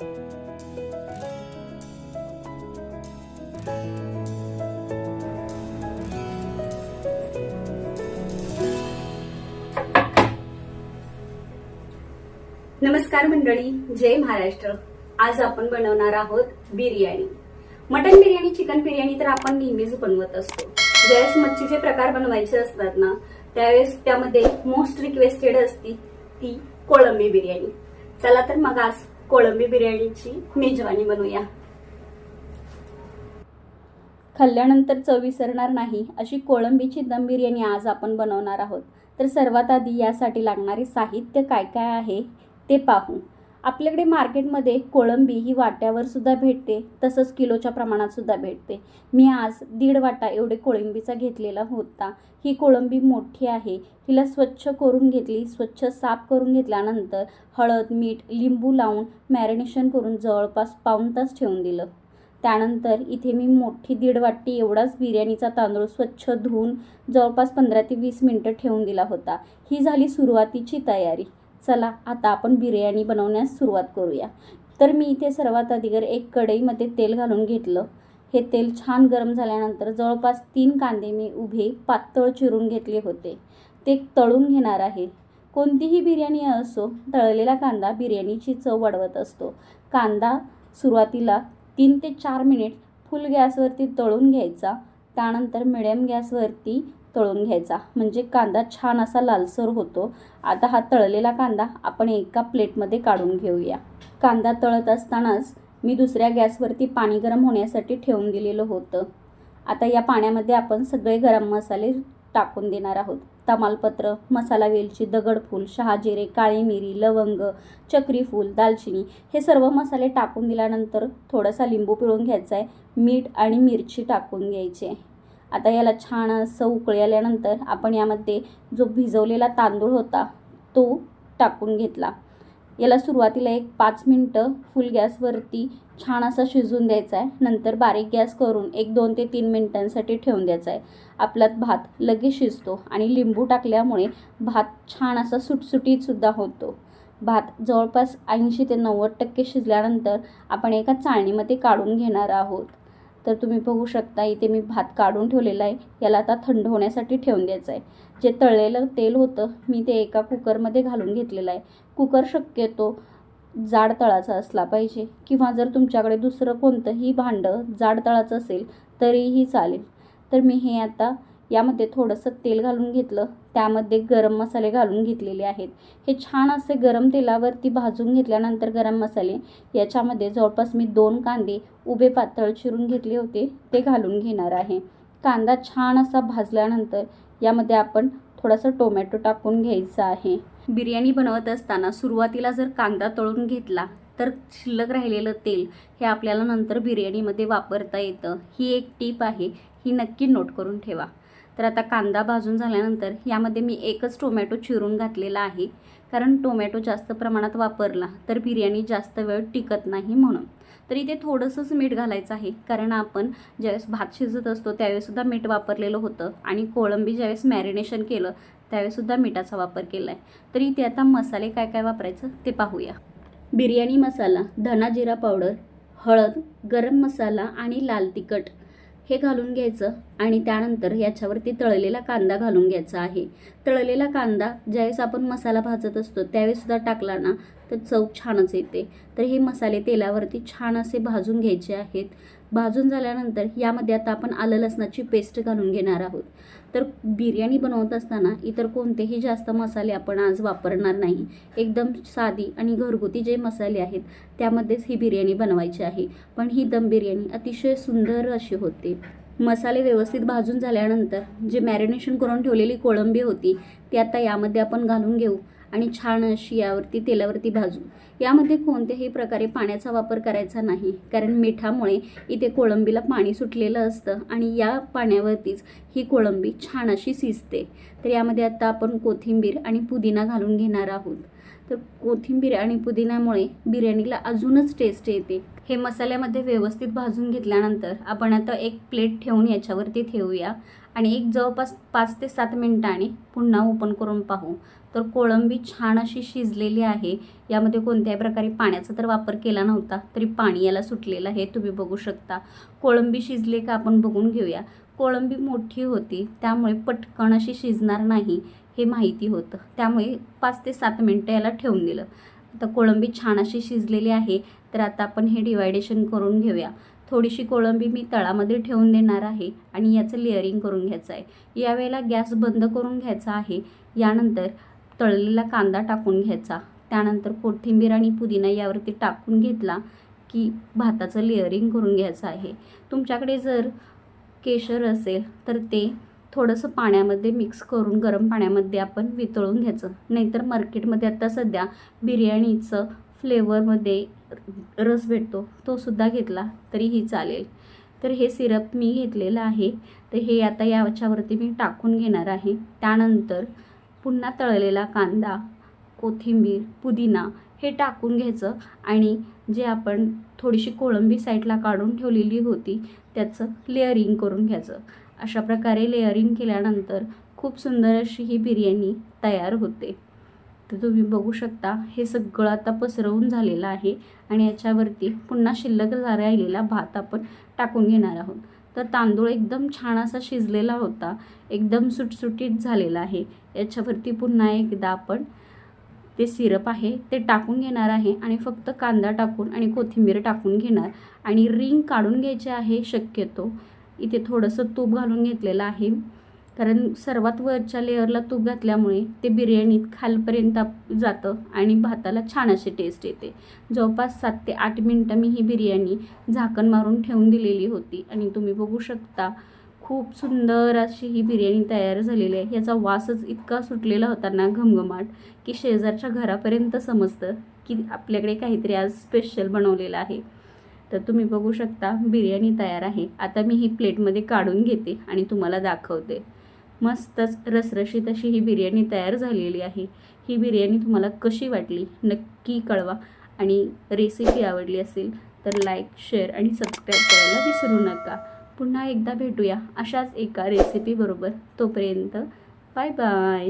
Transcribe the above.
नमस्कार मंडळी जय महाराष्ट्र. आज आपण बनवणार आहोत बिर्याणी. मटन बिर्याणी चिकन बिर्याणी तर आपण नेहमीच बनवत असतो. ज्यावेळेस मच्छीचे प्रकार बनवायचे असतात ना त्यावेळेस त्यामध्ये मोस्ट रिक्वेस्टेड असती ती कोळंबी बिर्याणी. चला तर मग आज कोळंबी बिर्याणीची मेजवानी बनवूया. खाल्ल्यानंतर चव विसरणार नाही अशी कोळंबीची दम बिर्याणी आज आपण बनवणार आहोत. तर सर्वात आधी यासाठी लागणारे साहित्य काय काय आहे ते पाहू. आपल्याकडे मार्केटमध्ये कोळंबी ही वाट्यावर सुद्धा भेटते तसंच किलोच्या प्रमाणात सुद्धा भेटते. मी आज दीड वाटा एवढे कोळंबीचा घेतलेला होता. ही कोळंबी मोठी आहे. हिला स्वच्छ करून घेतली स्वच्छ साफ करून घेतल्यानंतर हळद मीठ लिंबू लावून मॅरिनेशन करून जवळपास पाऊण तास ठेवून दिलं. त्यानंतर इथे मी मोठी दीड वाटी एवढाच बिर्याणीचा तांदूळ स्वच्छ धुवून जवळपास पंधरा ते वीस मिनटं ठेवून दिला होता. ही झाली सुरुवातीची तयारी. चला आता आपण बिर्याणी बनवण्यास सुरुवात करूया. तर मी इथे सर्वात अगोदर एक कढईमध्ये तेल घालून घेतलं. हे तेल छान गरम झाल्यानंतर जवळपास तीन कांदे मी उभे पातळ चिरून घेतले होते. ते तळून घेणार आहे. कोणतीही बिर्याणी असो तळलेला कांदा बिर्याणीची चव वाढवत असतो. कांदा सुरुवातीला तीन ते चार मिनिट फुल गॅसवरती तळून घ्यायचा. त्यानंतर मिडियम गॅसवरती तळून घ्यायचा. म्हणजे कांदा छान असा लालसर होतो. आता हा तळलेला कांदा आपण एका प्लेटमध्ये काढून घेऊया. कांदा तळत असतानाच मी दुसऱ्या गॅसवरती पाणी गरम होण्यासाठी ठेवून दिलेलं होतं. आता या पाण्यामध्ये आपण सगळे गरम मसाले टाकून देणार आहोत. तमालपत्र मसाला वेलची दगडफूल शहाजिरे काळी मिरी लवंग चक्रीफूल दालचिनी हे सर्व मसाले टाकून दिल्यानंतर थोडासा लिंबू पिळून घ्यायचा आहे मीठ आणि मिरची टाकून घ्यायची. आहे आता याला छान असं उकळी आल्यानंतर आपण यामध्ये जो भिजवलेला तांदूळ होता तो टाकून घेतला. याला सुरुवातीला एक पाच मिनटं फुल गॅसवरती छान असा शिजून द्यायचा आहे नंतर बारीक गॅस करून एक दोन ते तीन मिनटांसाठी ठेवून द्यायचा आहे आपल्यात भात लगेच शिजतो आणि लिंबू टाकल्यामुळे भात छान असा सुटसुटीतसुद्धा होतो. भात जवळपास ऐंशी ते नव्वद टक्के शिजल्यानंतर आपण एका चाळणीमध्ये काढून घेणार आहोत. तर तुम्ही बघू शकता इथे मी भात काढून ठेवलेला आहे. याला आता थंड होण्यासाठी ठेवून द्यायचं आहे. जे तळलेलं तेल होतं मी ते एका कुकरमध्ये घालून घेतलेलं आहे. कुकर शक्यतो जाड तळाचा असला पाहिजे किंवा जर तुमच्याकडे दुसरं कोणतंही भांडं जाड तळाचं असेल तरीही चालेल. तर मी हे आता यामध्ये थोडंसं तेल घालून घेतलं. त्यामध्ये गरम मसाले घालून घेतलेले आहेत. हे छान असे गरम तेलावरती भाजून घेतल्यानंतर गरम मसाले याच्यामध्ये जवळपास मी दोन कांदे उभे पातळ चिरून घेतले होते ते घालून घेणार आहे. कांदा छान असा भाजल्यानंतर यामध्ये आपण थोडासा टोमॅटो टाकून घ्यायचा आहे. बिर्याणी बनवत असताना सुरुवातीला जर कांदा तळून घेतला तर शिल्लक राहिलेलं तेल हे आपल्याला नंतर बिर्याणीमध्ये वापरता येतं. ही एक टीप आहे. ही नक्की नोट करून ठेवा. तर आता कांदा भाजून झाल्यानंतर यामध्ये मी एकच टोमॅटो चिरून घातलेला आहे. कारण टोमॅटो जास्त प्रमाणात वापरला तर बिर्याणी जास्त वेळ टिकत नाही म्हणून. तर इथे थोडंसंच मीठ घालायचं आहे. कारण आपण ज्यावेळेस भात शिजत असतो त्यावेळेससुद्धा मीठ वापरलेलं होतं. आणि कोळंबी ज्यावेळेस मॅरिनेशन केलं त्यावेळेससुद्धा मिठाचा वापर केला आहे तर इथे आता मसाले काय काय वापरायचं ते पाहूया. बिर्याणी मसाला धना जिरा पावडर हळद गरम मसाला आणि लाल तिखट. हे घालून घ्यायचं आणि त्यानंतर याच्यावरती तळलेला कांदा घालून घ्यायचा आहे. तळलेला कांदा ज्यावेळेस आपण मसाला भाजत असतो त्यावेळेससुद्धा टाकला ना तर चव छानच येते. तर हे मसाले तेलावरती छान असे भाजून घ्यायचे आहेत. भाजून झाल्यानंतर यामध्ये आता आपण आलं लसणाची पेस्ट घालून घेणार आहोत. तर बिर्याणी बनवत असताना इतर कोणतेही जास्त मसाले आपण आज वापरणार नाही. एकदम साधी आणि घरगुती जे मसाले आहेत त्यामध्येच ही बिर्याणी बनवायची आहे. पण ही दम बिर्याणी अतिशय सुंदर अशी होते. मसाले व्यवस्थित भाजून झाल्यानंतर जे मॅरिनेशन करून ठेवलेली कोळंबी होती ती आता यामध्ये आपण घालून घेऊ. आणि छान अशी यावरती तेलावरती भाजू. यामध्ये कोणत्याही प्रकारे पाण्याचा वापर करायचा नाही. कारण मिठामुळे इथे कोळंबीला पाणी सुटलेलं असतं आणि या पाण्यावरतीच ही कोळंबी छान अशी शिजते. तर यामध्ये आत्ता आपण कोथिंबीर आणि पुदिना घालून घेणार आहोत. तर कोथिंबीर आणि पुदिन्यामुळे बिर्याणीला अजूनच टेस्ट येते. हे मसाल्यामध्ये व्यवस्थित भाजून घेतल्यानंतर आपण आता एक प्लेट ठेवून याच्यावरती ठेवूया. आणि एक जवळपास पाच ते सात मिनटाने पुन्हा ओपन करून पाहू. तर कोळंबी छान अशी शिजलेली आहे. यामध्ये कोणत्याही प्रकारे पाण्याचा तर वापर केला नव्हता तरी पाणी याला सुटलेलं आहे तुम्ही बघू शकता. कोळंबी शिजले का आपण बघून घेऊया. कोळंबी मोठी होती त्यामुळे पटकन अशी शिजणार नाही हे माहिती होतं. त्यामुळे पाच ते सात मिनटं याला ठेवून दिलं. आता कोळंबी छान अशी शिजलेली आहे तर आता आपण हे डिवायडेशन करून घेऊया. थोडीशी कोळंबी मी तळामध्ये ठेवून देणार आहे आणि याचं लेअरिंग करून घ्यायचं आहे. यावेळेला गॅस बंद करून घ्यायचा आहे. यानंतर तळलेला कांदा टाकून घ्यायचा. त्यानंतर कोथिंबीर आणि पुदिना यावरती टाकून घेतला की भाताचं लेअरिंग करून घ्यायचं आहे. तुमच्याकडे जर केशर असेल तर ते थोडंसं पाण्यामध्ये मिक्स करून गरम पाण्यामध्ये आपण वितळून घ्यायचं. नाहीतर मार्केटमध्ये आता सध्या बिर्याणीचं फ्लेवरमध्ये रस भेटतो तो सुद्धा घेतला तरीही चालेल. तर हे सिरप मी घेतलेलं आहे. तर हे आता याच्यावरती मी टाकून घेणार आहे. त्यानंतर पुन्हा तळलेला कांदा कोथिंबीर पुदिना हे टाकून घ्यायचं आणि जे आपण थोडीशी कोळंबी साईडला काढून ठेवलेली होती त्याचं लेअरिंग करून घ्यायचं. अशा प्रकारे लेअरिंग केल्यानंतर खूप सुंदर अशी ही बिर्याणी तयार होते. तर तुम्ही बघू शकता हे सगळं आता पसरवून झालेलं आहे आणि याच्यावरती पुन्हा शिल्लक राहिलेला भात आपण टाकून घेणार आहोत. तर तांदूळ एकदम छान असा शिजलेला होता. एकदम सुटसुटीत झालेला आहे. याच्यावरती पुन्हा एकदा आपण ते सिरप आहे ते टाकून घेणार आहे आणि फक्त कांदा टाकून आणि कोथिंबीर टाकून घेणार. आणि रिंग काढून घ्यायचे आहे शक्यतो. इथे थोडंसं तूप घालून घेतलेलं आहे. कारण सर्वात वरच्या लेअरला तूप घातल्यामुळे ते बिर्याणीत खालपर्यंत जातं आणि भाताला छान अशी टेस्ट येते. जवळपास सात ते आठ मिनटं मी ही बिर्याणी झाकण मारून ठेवून दिलेली होती आणि तुम्ही बघू शकता खूप सुंदर अशी ही बिर्याणी तयार झालेली आहे. याचा वासच इतका सुटलेला होता ना घमघमाट की शेजारच्या घरापर्यंत समजतं की आपल्याकडे काहीतरी आज स्पेशल बनवलेलं आहे. तर तुम्ही बघू शकता बिर्याणी तयार आहे. आता मी ही प्लेटमध्ये काढून घेते आणि तुम्हाला दाखवते. मस्तच रसरशीत अशी ही बिर्याणी तयार झालेली आहे. ही बिर्याणी तुम्हाला कशी वाटली नक्की कळवा. आणि रेसिपी आवडली असेल तर लाईक शेअर आणि सबस्क्राईब करायला विसरू नका. पुन्हा एकदा भेटूया अशाच एका रेसिपीबरोबर तोपर्यंत बाय बाय